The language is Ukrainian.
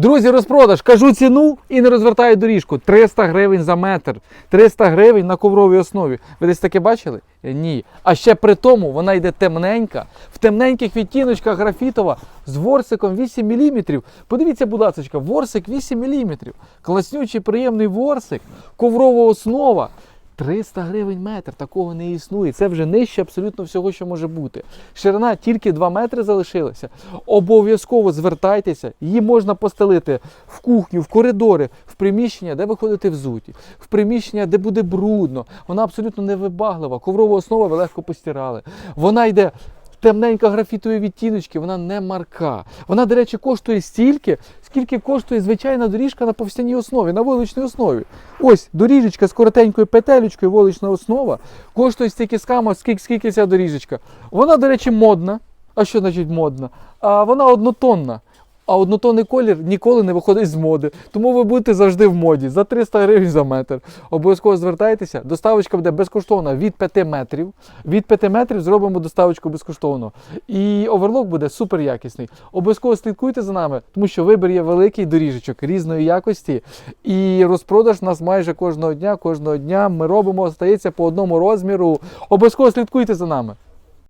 Друзі, розпродаж, кажу ціну і не розвертаю доріжку. 300 гривень за метр. 300 гривень на ковровій основі. Ви десь таке бачили? Ні. А ще при тому вона йде темненька, в темненьких відтіночках графітова з ворсиком 8 мм. Подивіться, будь ласка, ворсик 8 мм. Класнючий, приємний ворсик, коврова основа. 300 гривень метр, такого не існує. Це вже нижче абсолютно всього, що може бути. Ширина тільки 2 метри залишилася. Обов'язково звертайтеся, її можна постелити в кухню, в коридори, в приміщення, де ви ходите взуті, в приміщення, де буде брудно. Вона абсолютно невибаглива. Коврова основа ви легко постирали. Вона йде. Темненька графітові відтіночки, вона не марка. Вона, до речі, коштує стільки, скільки коштує звичайна доріжка на повстяній основі, на вуличній основі. Ось доріжечка з коротенькою петелечкою, вулична основа, коштує стільки скама, скільки, скільки ця доріжечка. Вона, до речі, модна. А що значить модна? А вона однотонна. А однотонний колір ніколи не виходить з моди. Тому ви будете завжди в моді за 300 гривень за метр. Обов'язково звертайтеся. Доставочка буде безкоштовна від 5 метрів. Від 5 метрів зробимо доставочку безкоштовно. І оверлок буде супер якісний. Обов'язково слідкуйте за нами, тому що вибір є великий доріжечок різної якості. І розпродаж у нас майже кожного дня. Кожного дня ми робимо, стається по одному розміру. Обов'язково слідкуйте за нами.